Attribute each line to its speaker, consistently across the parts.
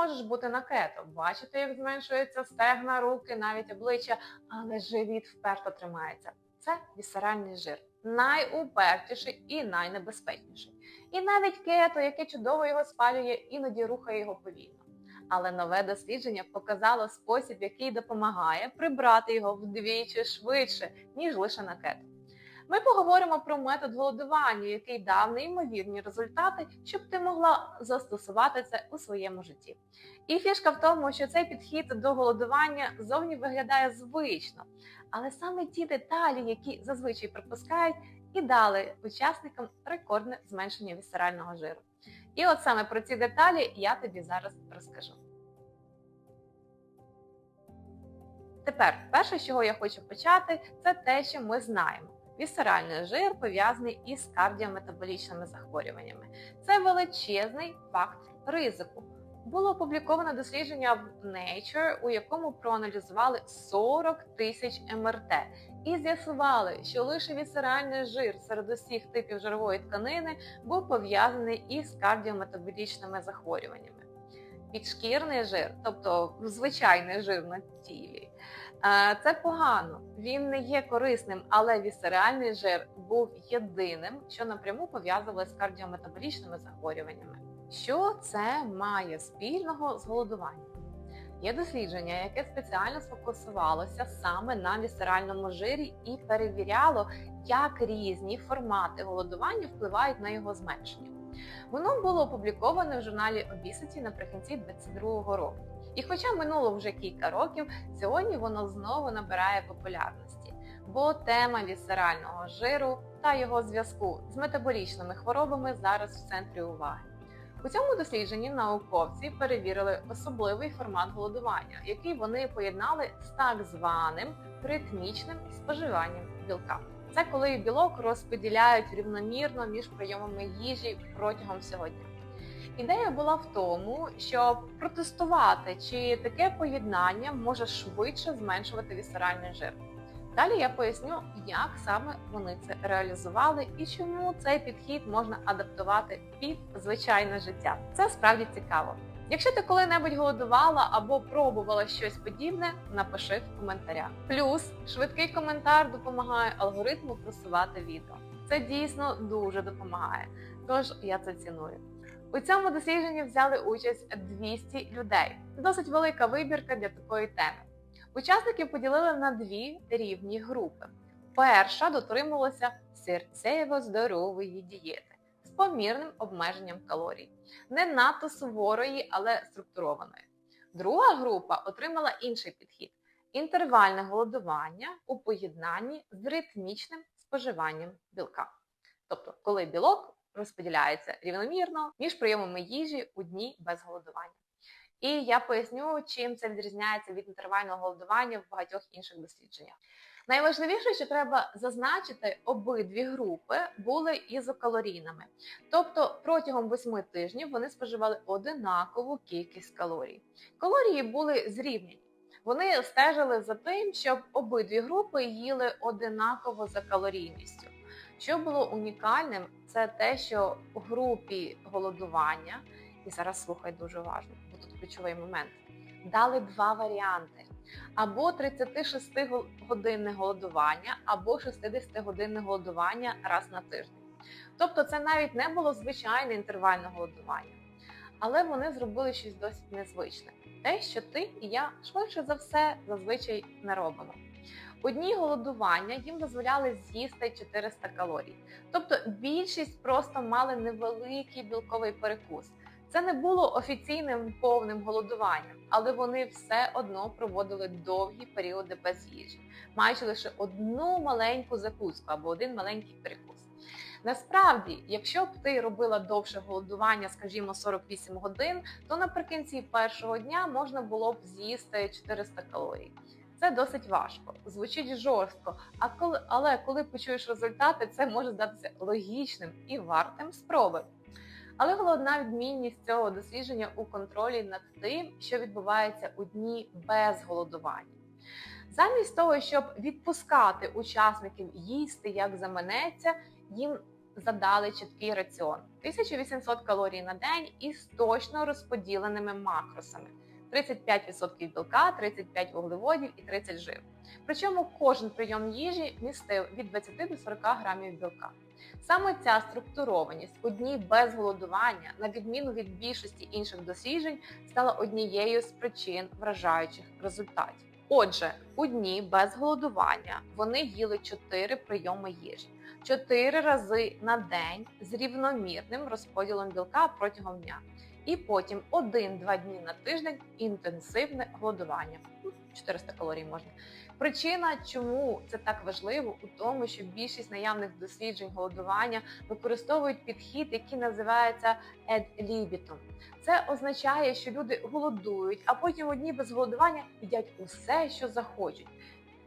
Speaker 1: можеш бути на кето, бачити, як зменшуються стегна, руки, навіть обличчя, але живіт вперто тримається. Це вісеральний жир, найупертіший і найнебезпечніший. І навіть кето, яке чудово його спалює, іноді рухає його повільно. Але нове дослідження показало спосіб, який допомагає прибрати його вдвічі швидше, ніж лише на кето. Ми поговоримо про метод голодування, який дав неймовірні результати, щоб ти могла застосувати це у своєму житті. І фішка в тому, що цей підхід до голодування зовні виглядає звично, але саме ті деталі, які зазвичай пропускають, і дали учасникам рекордне зменшення вісерального жиру. І от саме про ці деталі я тобі зараз розкажу. Тепер, перше, з чого я хочу почати, це те, що ми знаємо. Вісеральний жир пов'язаний із кардіометаболічними захворюваннями. Це величезний факт ризику. Було опубліковано дослідження в Nature, у якому проаналізували 40 тисяч МРТ і з'ясували, що лише вісеральний жир серед усіх типів жирової тканини був пов'язаний із кардіометаболічними захворюваннями. Підшкірний жир, тобто звичайний жир на тілі, це погано, він не є корисним, але вісеральний жир був єдиним, що напряму пов'язували з кардіометаболічними захворюваннями. Що це має спільного з голодуванням? Є дослідження, яке спеціально сфокусувалося саме на вісеральному жирі і перевіряло, як різні формати голодування впливають на його зменшення. Воно було опубліковане в журналі Obesity наприкінці 2022 року. І хоча минуло вже кілька років, сьогодні воно знову набирає популярності, бо тема вісерального жиру та його зв'язку з метаболічними хворобами зараз в центрі уваги. У цьому дослідженні науковці перевірили особливий формат голодування, який вони поєднали з так званим ритмічним споживанням білка. Це коли білок розподіляють рівномірно між прийомами їжі протягом всього дня. Ідея була в тому, щоб протестувати, чи таке поєднання може швидше зменшувати вісеральний жир. Далі я поясню, як саме вони це реалізували і чому цей підхід можна адаптувати під звичайне життя. Це справді цікаво. Якщо ти коли-небудь голодувала або пробувала щось подібне, напиши в коментарях. Плюс швидкий коментар допомагає алгоритму просувати відео. Це дійсно дуже допомагає. Тож я це ціную. У цьому дослідженні взяли участь 200 людей. Досить велика вибірка для такої теми. Учасників поділили на дві рівні групи. Перша дотримувалася серцево-здорової дієти з помірним обмеженням калорій, не надто суворої, але структурованої. Друга група отримала інший підхід інтервальне голодування у поєднанні з ритмічним споживанням білка. Тобто, коли білок розподіляється рівномірно між прийомами їжі у дні без голодування. І я поясню, чим це відрізняється від інтервального голодування в багатьох інших дослідженнях. Найважливіше, що треба зазначити, обидві групи були ізокалорійними. Тобто протягом 8 тижнів вони споживали одинакову кількість калорій. Калорії були зрівняні. Вони стежили за тим, щоб обидві групи їли одинаково за калорійністю. Що було унікальним, це те, що у групі голодування, і зараз слухай дуже уважно, бо тут ключовий момент, дали два варіанти: або 36 годинне голодування, або 60-годинне голодування раз на тиждень. Тобто це навіть не було звичайне інтервальне голодування. Але вони зробили щось досить незвичне. Те, що ти і я швидше за все зазвичай не робимо. У дні голодування їм дозволяли з'їсти 400 калорій. Тобто більшість просто мали невеликий білковий перекус. Це не було офіційним повним голодуванням, але вони все одно проводили довгі періоди без їжі, маючи лише одну маленьку закуску або один маленький перекус. Насправді, якщо б ти робила довше голодування, скажімо, 48 годин, то наприкінці першого дня можна було б з'їсти 400 калорій. Це досить важко, звучить жорстко. А коли, але коли почуєш результати, це може здатися логічним і вартим спроби. Але головна відмінність цього дослідження у контролі над тим, що відбувається у дні без голодування. Замість того, щоб відпускати учасників їсти як заманеться, їм задали чіткий раціон 1800 калорій на день із точно розподіленими макросами. 35% білка, 35 вуглеводів і 30 жиру. Причому кожен прийом їжі містив від 20 до 40 грамів білка. Саме ця структурованість у дні без голодування, на відміну від більшості інших досліджень, стала однією з причин вражаючих результатів. Отже, у дні без голодування вони їли 4 прийоми їжі, 4 рази на день з рівномірним розподілом білка протягом дня і потім 1-2 дні на тиждень інтенсивне голодування. 400 калорій можна. Причина, чому це так важливо, у тому, що більшість наявних досліджень голодування використовують підхід, який називається ad libitum. Це означає, що люди голодують, а потім одні без голодування їдять усе, що захочуть.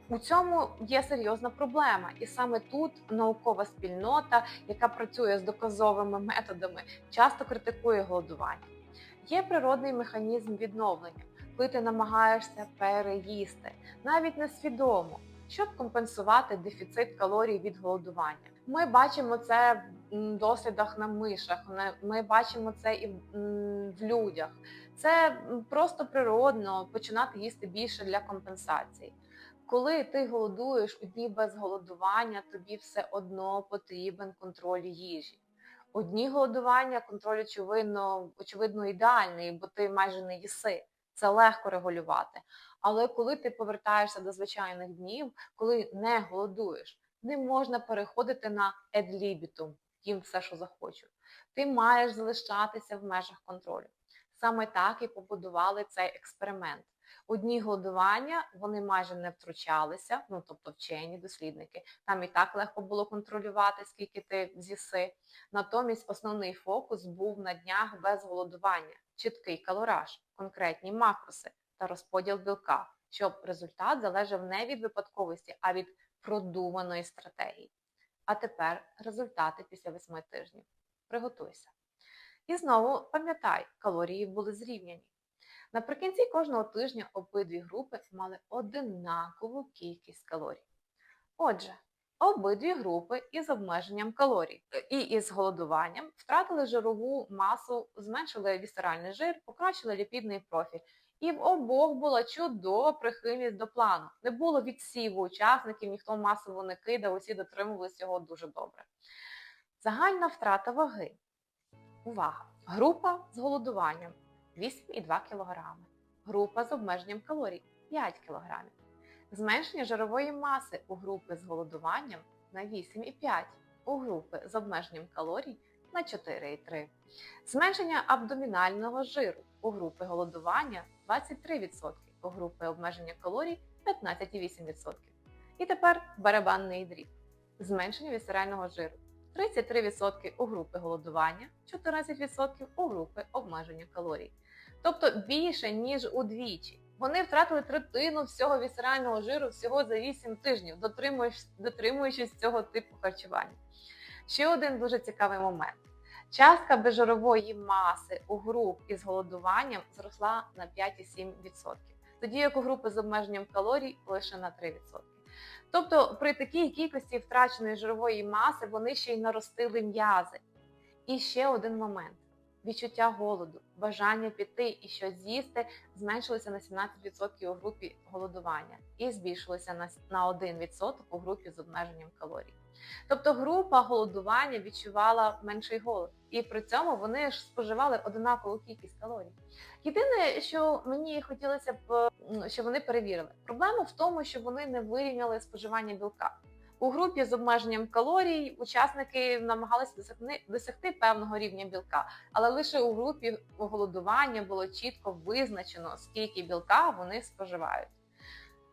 Speaker 1: У цьому є серйозна проблема, і саме тут наукова спільнота, яка працює з доказовими методами, часто критикує голодування. Є природний механізм відновлення, коли ти намагаєшся переїсти, навіть несвідомо, щоб компенсувати дефіцит калорій від голодування. Ми бачимо це в дослідах на мишах, ми бачимо це і в людях. Це просто природно починати їсти більше для компенсації. Коли ти голодуєш у дні без голодування, тобі все одно потрібен контроль їжі. Одні голодування контроль очевидно, очевидно ідеальний, бо ти майже не їси. Це легко регулювати. Але коли ти повертаєшся до звичайних днів, коли не голодуєш, не можна переходити на едлібітум, їм все, що захочу. Ти маєш залишатися в межах контролю. Саме так і побудували цей експеримент. У дні голодування вони майже не втручалися, ну тобто вчені дослідники. Там і так легко було контролювати, скільки ти з'їси. Натомість основний фокус був на днях без голодування, чіткий калораж, конкретні макроси та розподіл білка, щоб результат залежав не від випадковості, а від продуманої стратегії. А тепер результати після восьми тижнів. Приготуйся. І знову пам'ятай, калорії були зрівняні. Наприкінці кожного тижня обидві групи мали одинакову кількість калорій. Отже, обидві групи із обмеженням калорій і із голодуванням втратили жирову масу, зменшили вісеральний жир, покращили ліпідний профіль. І в обох була чудова прихильність до плану. Не було відсіву учасників, ніхто масово не кидав, усі дотримувалися його дуже добре. Загальна втрата ваги. Увага! Група з голодуванням 8,2 кг. Група з обмеженням калорій 5 кг. Зменшення жирової маси у групи з голодуванням на 8,5 у групи з обмеженням калорій на 4,3. Зменшення абдомінального жиру у групи голодування 23%, у групи обмеження калорій 15,8%. І тепер барабанний дріб. Зменшення вісерального жиру 33% у групи голодування, 14% у групи обмеження калорій тобто більше, ніж удвічі. Вони втратили третину всього вісерального жиру всього за 8 тижнів, дотримуючись цього типу харчування. Ще один дуже цікавий момент. Частка безжирової маси у груп із голодуванням зросла на 5,7%, тоді як у групи з обмеженням калорій лише на 3%. Тобто при такій кількості втраченої жирової маси вони ще й наростили м'язи. І ще один момент відчуття голоду, бажання піти і щось з'їсти зменшилося на 17% у групі голодування і збільшилося на 1% у групі з обмеженням калорій. Тобто група голодування відчувала менший голод, і при цьому вони ж споживали однакову кількість калорій. Єдине, що мені хотілося б, щоб вони перевірили, проблема в тому, що вони не вирівняли споживання білка. У групі з обмеженням калорій учасники намагалися досягти, досягти певного рівня білка, але лише у групі голодування було чітко визначено, скільки білка вони споживають.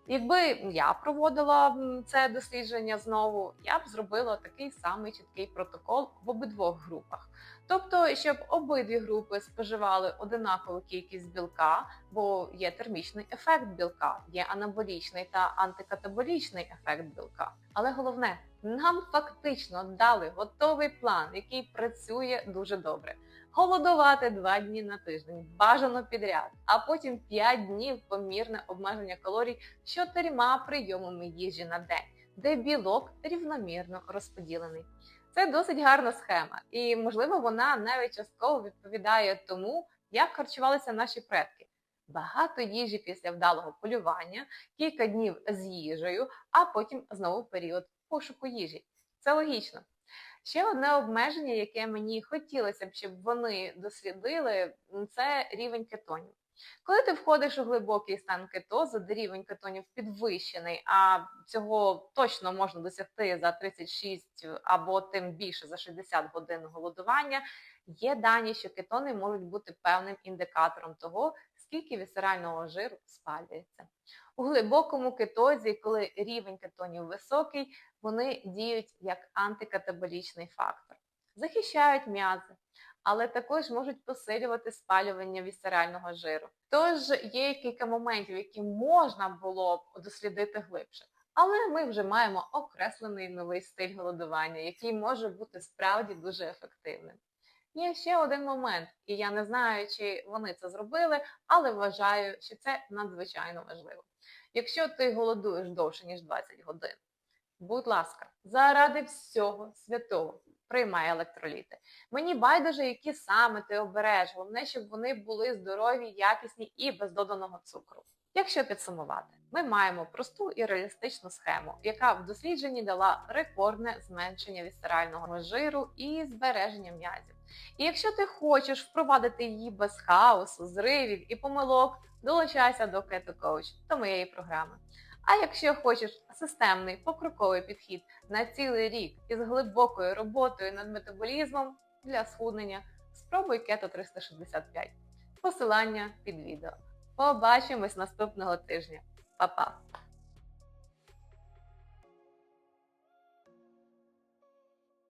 Speaker 1: Якби я проводила це дослідження знову, я б зробила такий самий чіткий протокол в обидвох групах. Тобто, щоб обидві групи споживали одинакову кількість білка, бо є термічний ефект білка, є анаболічний та антикатаболічний ефект білка. Але головне, нам фактично дали готовий план, який працює дуже добре. Голодувати два дні на тиждень, бажано підряд, а потім 5 днів помірне обмеження калорій чотирма прийомами їжі на день, де білок рівномірно розподілений. Це досить гарна схема, і можливо вона навіть частково відповідає тому, як харчувалися наші предки. Багато їжі після вдалого полювання, кілька днів з їжею, а потім знову період пошуку їжі. Це логічно. Ще одне обмеження, яке мені хотілося б, щоб вони дослідили, це рівень кетонів. Коли ти входиш у глибокий стан кетозу, де рівень кетонів підвищений, а цього точно можна досягти за 36 або тим більше за 60 годин голодування, є дані, що кетони можуть бути певним індикатором того, скільки вісерального жиру спалюється. У глибокому кетозі, коли рівень кетонів високий, вони діють як антикатаболічний фактор, захищають м'язи, але також можуть посилювати спалювання вісерального жиру. Тож є кілька моментів, які можна було б дослідити глибше. Але ми вже маємо окреслений новий стиль голодування, який може бути справді дуже ефективним. Є ще один момент, і я не знаю, чи вони це зробили, але вважаю, що це надзвичайно важливо. Якщо ти голодуєш довше, ніж 20 годин, будь ласка, заради всього святого приймай електроліти. Мені байдуже, які саме ти обереш. Головне, щоб вони були здорові, якісні і без доданого цукру. Якщо підсумувати, ми маємо просту і реалістичну схему, яка в дослідженні дала рекордне зменшення вісцерального жиру і збереження м'язів. І якщо ти хочеш впровадити її без хаосу, зривів і помилок, долучайся до Keto Coach, до моєї програми. А якщо хочеш системний покроковий підхід на цілий рік із глибокою роботою над метаболізмом для схуднення, спробуй Keto 365. Посилання під відео. Побачимось наступного тижня. Па-па!